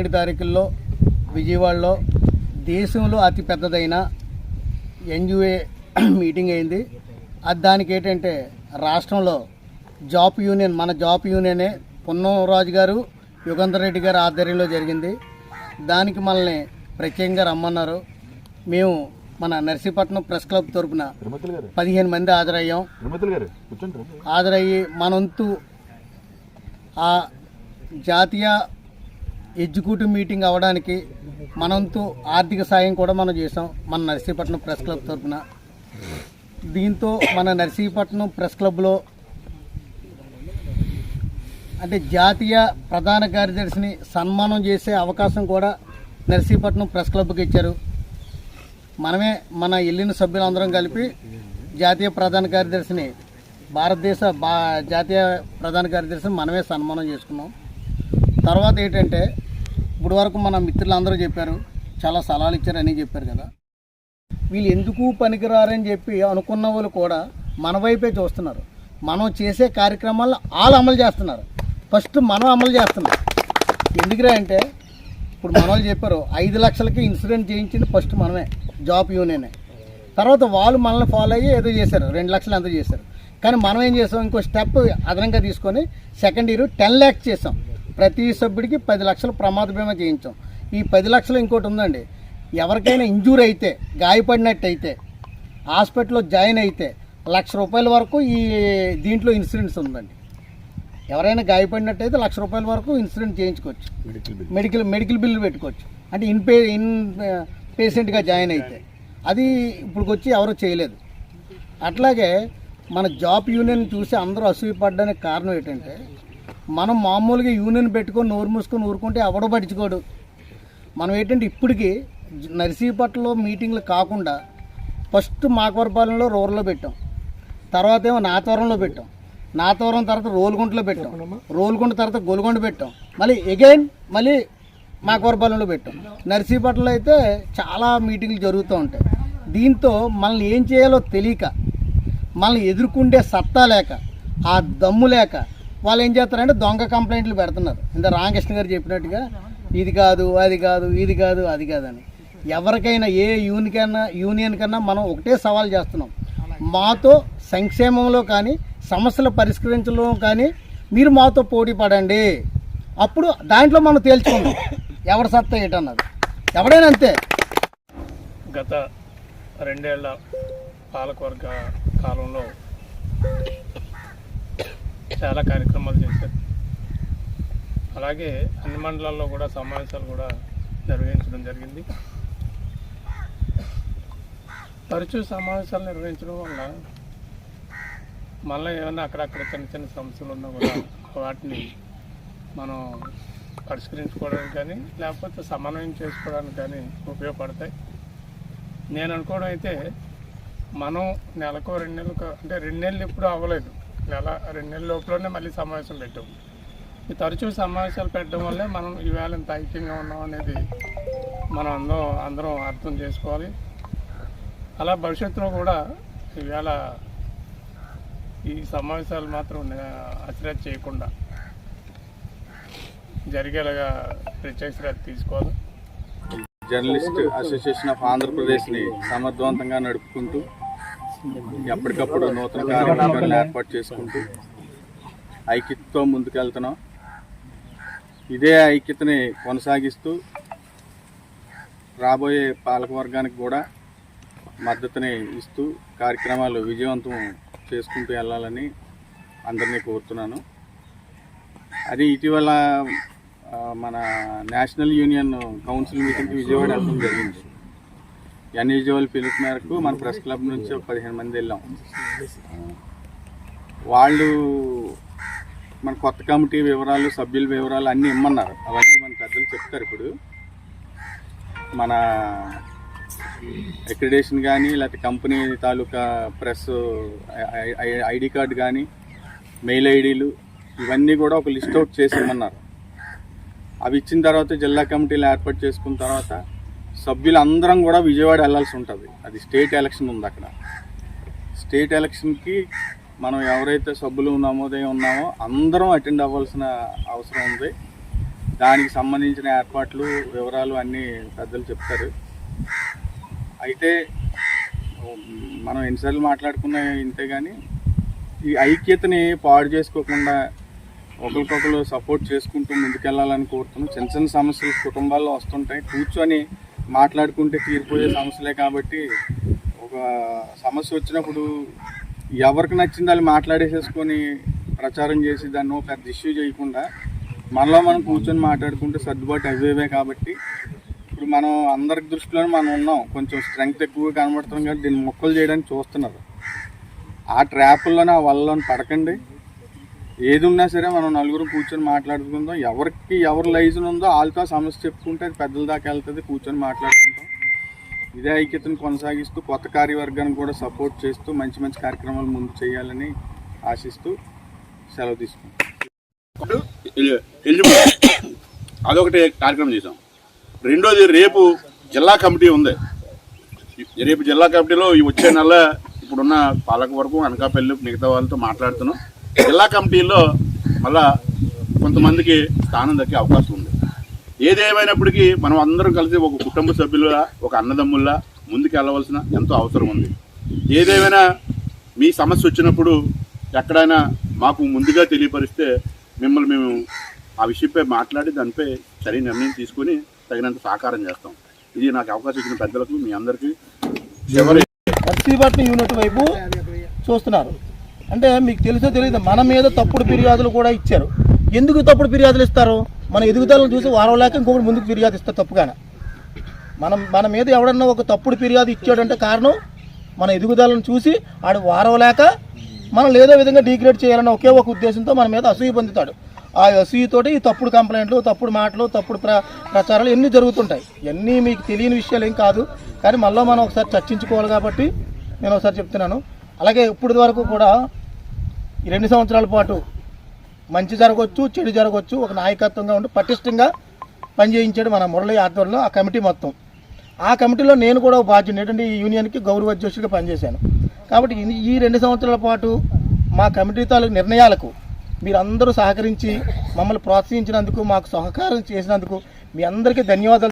ఏడు తారీఖుల్లో విజయవాడలో దేశంలో అతి పెద్దదైన ఎన్యుఏ మీటింగ్ అయింది. అది దానికి ఏంటంటే రాష్ట్రంలో జాబ్ యూనియన్ మన జాబ్ యూనియనే పున్నంరాజు గారు యుగంధర్ రెడ్డి గారి ఆధ్వర్యంలో జరిగింది. దానికి మనల్ని ప్రత్యేకంగా రమ్మన్నారు. మేము మన నర్సీపట్నం ప్రెస్ క్లబ్ తరపున పదిహేను మంది హాజరయ్యాం. హాజరయ్యి మనంతు ఆ జాతీయ ఎగ్జిక్యూటివ్ మీటింగ్ అవ్వడానికి మనంతో ఆర్థిక సాయం కూడా మనం చేసాం మన నర్సీపట్నం ప్రెస్ క్లబ్ తరఫున. దీంతో మన నర్సీపట్నం ప్రెస్ క్లబ్లో అంటే జాతీయ ప్రధాన కార్యదర్శిని సన్మానం చేసే అవకాశం కూడా నర్సీపట్నం ప్రెస్ క్లబ్కి ఇచ్చారు. మనమే మన వెళ్ళిన సభ్యులందరం కలిపి జాతీయ ప్రధాన కార్యదర్శిని భారతదేశ బా జాతీయ ప్రధాన కార్యదర్శిని మనమే సన్మానం చేసుకున్నాం. తర్వాత ఏంటంటే ఇప్పుడు వరకు మన మిత్రులందరూ చెప్పారు చాలా సలహాలు ఇచ్చారని చెప్పారు కదా. వీళ్ళు ఎందుకు పనికిరారని చెప్పి అనుకున్న వాళ్ళు కూడా మన వైపే చూస్తున్నారు. మనం చేసే కార్యక్రమాలను వాళ్ళు అమలు చేస్తున్నారు. ఫస్ట్ మనం అమలు చేస్తున్నాం. ఎందుకురా అంటే ఇప్పుడు మన వాళ్ళు చెప్పారు ఐదు లక్షలకి ఇన్సూరెన్స్ చేయించింది ఫస్ట్ మనమే జాబ్ యూనియనే. తర్వాత వాళ్ళు మనల్ని ఫాలో అయ్యి ఏదో చేశారు రెండు లక్షలు ఎంతో చేశారు. కానీ మనం ఏం చేసాం ఇంకో స్టెప్ అదనంగా తీసుకొని సెకండ్ ఇయర్ టెన్ ల్యాక్స్ చేసాం. ప్రతి సభ్యుడికి పది లక్షలు ప్రమాద బీమా చేయించాం. ఈ పది లక్షలు ఇంకోటి ఉందండి. ఎవరికైనా ఇంజూర్ అయితే గాయపడినట్టు అయితే హాస్పిటల్లో జాయిన్ అయితే లక్ష రూపాయల వరకు ఈ దీంట్లో ఇన్సూరెన్స్ ఉందండి. ఎవరైనా గాయపడినట్టయితే లక్ష రూపాయల వరకు ఇన్సూరెన్స్ చేయించుకోవచ్చు. మెడికల్ మెడికల్ మెడికల్ బిల్లు పెట్టుకోవచ్చు. అంటే ఇన్ పే ఇన్ పేషెంట్గా జాయిన్ అయితే. అది ఇప్పుడు వచ్చి ఎవరు చేయలేదు. అట్లాగే మన జాబ్ యూనియన్ చూసి అందరూ అసూయపడడానికి కారణం ఏంటంటే మనం మామూలుగా యూనియన్ పెట్టుకొని నోరు మూసుకొని ఊరుకుంటే ఎవడో పట్టించుకోడు. మనం ఏంటంటే ఇప్పటికీ నర్సీపట్నంలో మీటింగ్లు కాకుండా ఫస్ట్ మాకవరపాలెంలో రూరల్లో పెట్టాం. తర్వాత ఏమో నాతవరంలో పెట్టాం. నాతవరం తర్వాత రోలుగుంటలో పెట్టాం. రోలుగుంట తర్వాత గోల్కొండ పెట్టాం. మళ్ళీ ఎగైన్ మళ్ళీ మాకవరపాలెంలో పెట్టాం. నర్సీపట్నంలో అయితే చాలా మీటింగ్లు జరుగుతూ ఉంటాయి. దీంతో మనల్ని ఏం చేయాలో తెలియక మనల్ని ఎదుర్కొండే సత్తా లేక ఆ దమ్ము లేక వాళ్ళు ఏం చేస్తారంటే దొంగ కంప్లైంట్లు పెడుతున్నారు. ఇంత రామకృష్ణ గారు చెప్పినట్టుగా ఇది కాదు అది కాదు ఇది కాదు అది కాదని. ఎవరికైనా ఏ యూనికైనా యూనియన్ కన్నా మనం ఒకటే సవాల్ చేస్తున్నాం. మాతో సంక్షేమంలో కానీ సమస్యలు పరిష్కరించడంలో కానీ మీరు మాతో పోటీ పడండి. అప్పుడు దాంట్లో మనం తేల్చుకుందాం. ఎవరి సత్తా ఏంటన్నది. ఎవడైనా అంతే. గత రెండేళ్ళ పాలకవర్గ కాలంలో చాలా కార్యక్రమాలు చేశారు. అలాగే అన్ని మండలాల్లో కూడా సమావేశాలు కూడా నిర్వహించడం జరిగింది. తరచూ సమావేశాలు నిర్వహించడం వల్ల మళ్ళీ ఏమైనా అక్కడక్కడ చిన్న చిన్న సమస్యలు ఉన్నా కూడా వాటిని మనం పరిష్కరించుకోవడానికి కానీ లేకపోతే సమన్వయం చేసుకోవడానికి కానీ ఉపయోగపడతాయి. నేను అనుకోవడం అయితే మనం నెలకు రెండు నెలలకు అంటే రెండు నెలలు ఎప్పుడు అవ్వలేదు. నెల రెండు నెలల లోపలనే మళ్ళీ సమావేశం పెట్టాం. ఈ తరచూ సమావేశాలు పెట్టడం వల్లే మనం ఈవేళ ఇంత ఐక్యంగా ఉన్నాం అనేది మనం అందరం అందరం అర్థం చేసుకోవాలి. అలా భవిష్యత్తులో కూడా ఈవేళ ఈ సమావేశాలు మాత్రం అశ్రద్ధ చేయకుండా జరిగేలాగా ప్రత్యేక శ్రద్ధ తీసుకోవాలి. జర్నలిస్ట్ అసోసియేషన్ ఆఫ్ ఆంధ్రప్రదేశ్ని సమర్థవంతంగా నడుపుకుంటూ ఎప్పటికప్పుడు నూతన కార్యక్రమాలను ఏర్పాటు చేసుకుంటూ ఐక్యతతో ముందుకెళ్తున్నాం. ఇదే ఐక్యతని కొనసాగిస్తూ రాబోయే పాలకవర్గానికి కూడా మద్దతుని ఇస్తూ కార్యక్రమాలు విజయవంతం చేసుకుంటూ వెళ్ళాలని అందరినీ కోరుతున్నాను. అది ఇటీవల మన నేషనల్ యూనియన్ కౌన్సిల్ మీటింగ్కి విజయవాడ వెళ్ళడం జరిగింది. ఎన్యూజువల్ పిలుపు మేరకు మన ప్రెస్ క్లబ్ నుంచి ఒక పదిహేను మంది వెళ్ళాం వాళ్ళు మన కొత్త కమిటీ వివరాలు సభ్యుల వివరాలు అన్నీ ఇమ్మన్నారు అవన్నీ మన పెద్దలు చెప్తారు ఇప్పుడు మన అక్రిడేషన్ కానీ లేకపోతే కంపెనీ తాలూకా ప్రెస్ ఐడి కార్డు కానీ మెయిల్ ఐడీలు ఇవన్నీ కూడా ఒక లిస్ట్ అవుట్ చేసి ఇమ్మన్నారు అవి ఇచ్చిన తర్వాత జిల్లా కమిటీలు ఏర్పాటు చేసుకున్న తర్వాత సభ్యులందరం కూడా విజయవాడ వెళ్ళాల్సి ఉంటుంది. అది స్టేట్ ఎలక్షన్ ఉంది అక్కడ. స్టేట్ ఎలక్షన్కి మనం ఎవరైతే సభ్యులు నమోదై ఉన్నామో అందరం అటెండ్ అవ్వాల్సిన అవసరం ఉంది. దానికి సంబంధించిన ఏర్పాట్లు వివరాలు అన్నీ పెద్దలు చెప్తారు. అయితే మనం ఎన్నిసార్లు మాట్లాడుకున్నా ఇంతే కానీ ఈ ఐక్యతని పాడు చేసుకోకుండా ఒకరికొకరు సపోర్ట్ చేసుకుంటూ ముందుకెళ్ళాలని కోరుతున్నాం. చిన్న చిన్న సమస్యలు కుటుంబాల్లో వస్తుంటాయి. కూర్చొని మాట్లాడుకుంటే తీరిపోయే సమస్యలే కాబట్టి ఒక సమస్య వచ్చినప్పుడు ఎవరికి నచ్చింది వాళ్ళు మాట్లాడేసేసుకొని ప్రచారం చేసి దాన్ని ఒక పెద్ద ఇష్యూ చేయకుండా మనలో మనం కూర్చొని మాట్లాడుకుంటే సర్దుబాటు అవేవే కాబట్టి ఇప్పుడు మనం అందరి దృష్టిలో మనం ఉన్నాం. కొంచెం స్ట్రెంగ్త్ ఎక్కువగా కనబడుతున్నాం కాబట్టి దీన్ని మొక్కలు చేయడానికి చూస్తున్నారు. ఆ ట్రాపుల్లోనే ఆ వల్లలోని పడకండి. ఏది ఉన్నా సరే మనం నలుగురు కూర్చొని మాట్లాడుకుందాం. ఎవరికి ఎవరు లైజన్ ఉందో వాళ్ళతో సమస్య చెప్పుకుంటే అది పెద్దల దాకా వెళ్తుంది కూర్చొని మాట్లాడుకుంటాం. ఇదే ఐక్యతను కొనసాగిస్తూ కొత్త కార్యవర్గాన్ని కూడా సపోర్ట్ చేస్తూ మంచి మంచి కార్యక్రమాలు ముందు చేయాలని ఆశిస్తూ సెలవు తీసుకుంటాం అదొకటి కార్యక్రమం చేసాం రెండోది రేపు జిల్లా కమిటీ ఉంది. రేపు జిల్లా కమిటీలో ఈ వచ్చే నెల ఇప్పుడున్న పాలక వరకు అనకాపల్లి మిగతా వాళ్ళతో మాట్లాడుతున్నాం. జిల్లా కమిటీలో మళ్ళా కొంతమందికి స్థానం దక్కే అవకాశం ఉంది. ఏదేమైనప్పటికీ మనం అందరం కలిసి ఒక కుటుంబ సభ్యుల ఒక అన్నదమ్ముల్లా ముందుకు వెళ్ళవలసిన ఎంతో అవసరం ఉంది. ఏదేమైనా మీ సమస్య వచ్చినప్పుడు ఎక్కడైనా మాకు ముందుగా తెలియపరిస్తే మిమ్మల్ని మేము ఆ విషయంపై మాట్లాడి దానిపై సరైన నిర్ణయం తీసుకొని తగినంత సహకారం చేస్తాం. ఇది నాకు అవకాశం ఇచ్చిన పెద్దలకు మీ అందరికీ ఎవరు యూనిట్ వైపు చూస్తున్నారు. అంటే మీకు తెలుసో తెలియదు మన మీద తప్పుడు ఫిర్యాదులు కూడా ఇచ్చారు. ఎందుకు తప్పుడు ఫిర్యాదులు ఇస్తారు? మన ఎదుగుదలను చూసి వారం లేక ఇంకొకటి ముందుకు ఫిర్యాదు ఇస్తారు తప్పుగానే. మనం మన మీద ఎవడన్నా ఒక తప్పుడు ఫిర్యాదు ఇచ్చాడంటే కారణం మన ఎదుగుదలను చూసి ఆడు వారం లేక మనం ఏదో విధంగా డిగ్రేడ్ చేయాలన్న ఒకే ఒక ఉద్దేశంతో మన మీద అసూయ పొందుతాడు. ఆ అసూయతోటి ఈ తప్పుడు కంప్లైంట్లు తప్పుడు మాటలు తప్పుడు ప్ర ప్రచారాలు ఎన్ని జరుగుతుంటాయి. ఇవన్నీ మీకు తెలియని విషయాలు ఏం కాదు. కానీ మళ్ళీ మనం ఒకసారి చర్చించుకోవాలి కాబట్టి నేను ఒకసారి చెప్తున్నాను. అలాగే ఇప్పటి వరకు కూడా ఈ రెండు సంవత్సరాల పాటు మంచి జరగవచ్చు చెడు జరగవచ్చు ఒక నాయకత్వంగా ఉండి పటిష్టంగా పనిచేయించాడు మన మురళి ఆధ్వర్యంలో ఆ కమిటీ మొత్తం. ఆ కమిటీలో నేను కూడా బాధ్యత బాధ్యుని ఏంటంటే ఈ యూనియన్కి గౌరవ అధ్యక్షుడిగా పనిచేశాను. కాబట్టి ఈ- ఈ రెండు సంవత్సరాల పాటు మా కమిటీ తాలూకు నిర్ణయాలకు మీరందరూ సహకరించి మమ్మల్ని ప్రోత్సహించినందుకు మాకు సహకారం చేసినందుకు మీ అందరికీ ధన్యవాదాలు.